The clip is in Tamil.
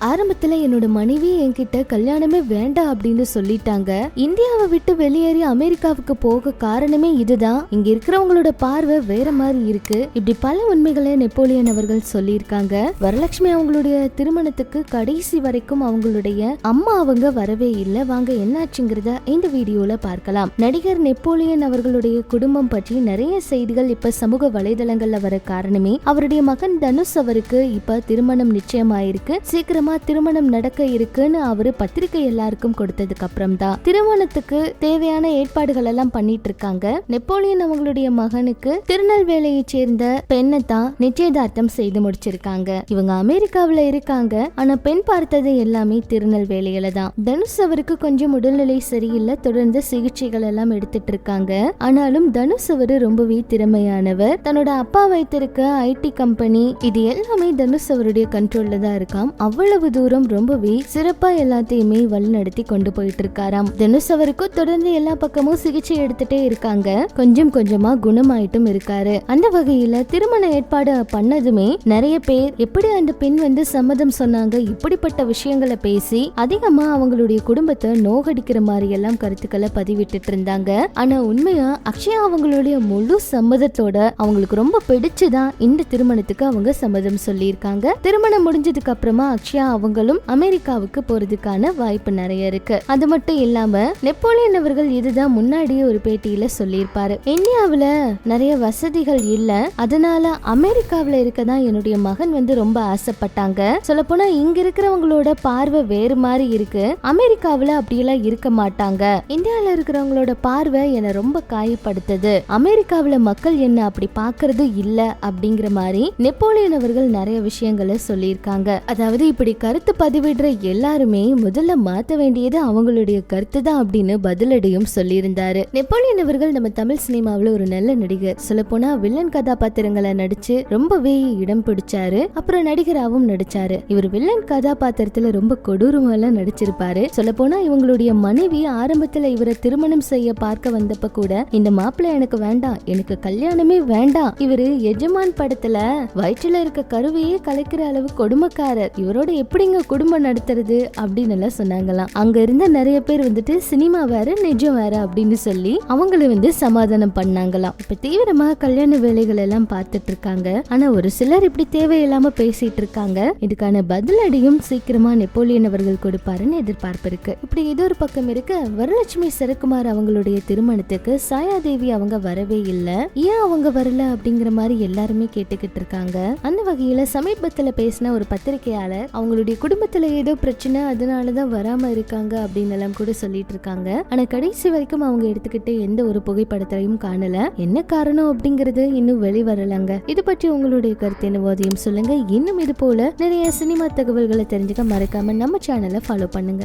ஆரம்பத்துல என்னோட மனைவி என்கிட்ட கல்யாணமே வேண்டாம் அப்படின்னு சொல்லிட்டாங்க. இந்தியாவை விட்டு வெளியேறி அமெரிக்காவுக்கு போக காரணமே இதுதான். இங்க இருக்கிறவங்களோட பார்வை வேற மாதிரி இருக்கு. இப்படி பல உண்மைகளை நெப்போலியன் அவர்கள் சொல்லியிருக்காங்க. வரலட்சுமி அவங்களுடைய திருமணத்துக்கு கடைசி வரைக்கும் அவங்களுடைய அம்மா அவங்க வரவே இல்லை. வாங்க என்னாச்சுங்கிறத இந்த வீடியோல பார்க்கலாம். நடிகர் நெப்போலியன் அவர்களுடைய குடும்பம் பற்றி நிறைய செய்திகள் இப்ப சமூக வலைதளங்கள்ல வர காரணமே அவருடைய மகன் தனுஷ் அவருக்கு இப்ப திருமணம் நிச்சயமாயிருக்கு. சீக்கிரம் திருமணம் நடக்க இருக்குன்னு அவரு பத்திரிகை எல்லாருக்கும் கொடுத்ததுக்கு அப்புறம் தான் திருமணத்துக்கு தேவையான ஏற்பாடுகள் எல்லாம் பண்ணிட்டு இருக்காங்க. நெப்போலியன் அவங்களுடைய மகனுக்கு திருநெல்வேலியை சேர்ந்த பெண்ணை தான் நிச்சயதார்த்தம் செய்து முடிச்சிருக்காங்க. இவங்க அமெரிக்காவில இருக்காங்க. ஆனா பெண் பார்த்தது எல்லாமே திருநெல்வேலியில தான். தனுஷ் அவருக்கு கொஞ்சம் உடல்நிலை சரியில்லை. தொடர்ந்து சிகிச்சைகள் எல்லாம் எடுத்துட்டு இருக்காங்க. ஆனாலும் தனுஷ் அவரு ரொம்பவே திறமையானவர். தன்னோட அப்பா வைத்திருக்க ஐடி கம்பெனி இது எல்லாமே தனுஷ் அவருடைய கண்ட்ரோல்ல தான் இருக்காம். அவ்வளவு தூரம் ரொம்பவே சிறப்பா எல்லாத்தையுமே வழிநடத்தி கொண்டு போயிட்டு இருக்காராம் தனுஷ் அவருக்கும் தொடர்ந்து எல்லா பக்கமும் சிகிச்சை எடுத்துட்டே இருக்காங்க. கொஞ்சம் கொஞ்சமா குணமாயிட்டும் இருக்காரு. அந்த வகையில திருமண ஏற்பாடு பண்ணதுமே நிறைய பேர் எப்படி அந்த பெண் வந்து சம்மதம் சொன்னாங்க இப்படிப்பட்ட விஷயங்களை பேசி அதிகமா அவங்களுடைய குடும்பத்தை நோகடிக்கிற மாதிரி எல்லாம் கருத்துக்களை பதிவிட்டு இருந்தாங்க ஆனா உண்மையா அக்ஷயா அவங்களுடைய முழு சம்மதத்தோட அவங்களுக்கு ரொம்ப பிடிச்சுதான் இந்த திருமணத்துக்கு அவங்க சம்மதம் சொல்லியிருக்காங்க. திருமணம் முடிஞ்சதுக்கு அப்புறமா அக்ஷயா அவங்களும் அமெரிக்காவுக்கு போறதுக்கான வாய்ப்பு நிறைய இருக்கு. அது மட்டும் இல்லாம நெப்போலியன் அவர்கள் இதுதான் முன்னாடியே ஒரு பேட்டியில சொல்லியிருப்பாரு. இந்தியாவுல நிறைய வசதிகள் இல்ல. அதனால அமெரிக்காவில இருக்கதான் என்னுடைய மகன் வந்து ரொம்ப ஆசைப்பட்டாங்க. சொல்லப்போனா இங்க இருக்கிறவங்களோட பார்வை வேறு மாதிரி இருக்கு. அமெரிக்காவில அப்படியெல்லாம் இருக்க மாட்டாங்க. இந்தியாவில இருக்கிறவங்களோட பார்வை என்னை ரொம்ப காயப்படுத்துது. அமெரிக்காவில மக்கள் என்ன அப்படி பாக்குறது இல்ல அப்படிங்கிற மாதிரி நெப்போலியன் அவர்கள் நிறைய விஷயங்களை சொல்லியிருக்காங்க. அதாவது இப்படி கருத்து பதிவிடுற எல்லாருமே முதல்ல மாத்த வேண்டியது அவங்களுடைய கருத்து தான் அப்படின்னு பதிலடியும் சொல்லியிருந்தாரு. நெப்போலியன் அவர்கள் நம்ம தமிழ் சினிமாவில் ஒரு நல்ல நடிகர். சொல்ல போனா வில்லன் கதாபாத்திரங்களை நடிச்சு ரொம்பவே இடம் பிடிச்சாரு. அப்புறம் நடிகராகவும் நடிச்சாரு. இவர் வில்லன் கதாபாத்திரத்துல ரொம்ப கொடூரமெல்லாம் நடிச்சிருப்பாரு. சொல்ல போனா இவங்களுடைய மனைவி ஆரம்பத்துல இவரை திருமணம் செய்ய பார்க்க வந்தப்ப கூட இந்த மாப்பிள்ளை எனக்கு வேண்டாம் எனக்கு கல்யாணமே வேண்டாம். இவரு எஜமான் படத்துல வயிற்றுல இருக்க கருவையே கலைக்கிற அளவு கொடுமைக்காரர். இவரோட எப்படிங்க குடும்பம் நடத்துறது அப்படின்னு எல்லாம் சொன்னாங்களாம். அங்க இருந்த நிறைய பேர் வந்துட்டு சினிமா வேற நிஜம் வேற அப்படின்னு சொல்லி அவங்கள வந்து சமாதானம் பண்ணாங்களாம். இப்ப தீவிரமா கல்யாண வேலைகள் எல்லாம் பார்த்துட்டு இருக்காங்க. ஆனா ஒரு சிலர் இப்படி தேவையில்லாம பேசிட்டு இருக்காங்க. இதுக்கான பதிலடியும் சீக்கிரமா நெப்போலியன் அவர்கள் கொடுப்பாருன்னு எதிர்பார்ப்பு இருக்கு. இப்படி இது ஒரு பக்கம் இருக்க. வரலட்சுமி சரக்குமார் அவங்களுடைய திருமணத்துக்கு சாயாதேவி அவங்க வரவே இல்லை. ஏன் அவங்க வரல அப்படிங்கிற மாதிரி எல்லாருமே கேட்டுக்கிட்டு இருக்காங்க. அந்த வகையில சமீபத்துல பேசின ஒரு பத்திரிகையாளர் அவங்களுடைய குடும்பத்துல ஏதோ பிரச்சனை அதனாலதான் வராம இருக்காங்க அப்படின்னு எல்லாம் கூட சொல்லிட்டு இருக்காங்க. ஆனா கடைசி வரைக்கும் அவங்க எடுத்துக்கிட்ட எந்த ஒரு புகைப்படத்தையும் காணல. என்ன காரணம் அப்படிங்கறது இன்னும் வெளிவரலங்க இது பற்றி உங்களுடைய கருத்து என்னவோ அதையும் சொல்லுங்க. இன்னும் இது போல நிறைய சினிமா தகவல்களை தெரிஞ்சுக்க மறக்காம நம்ம சேனலை ஃபாலோ பண்ணுங்க.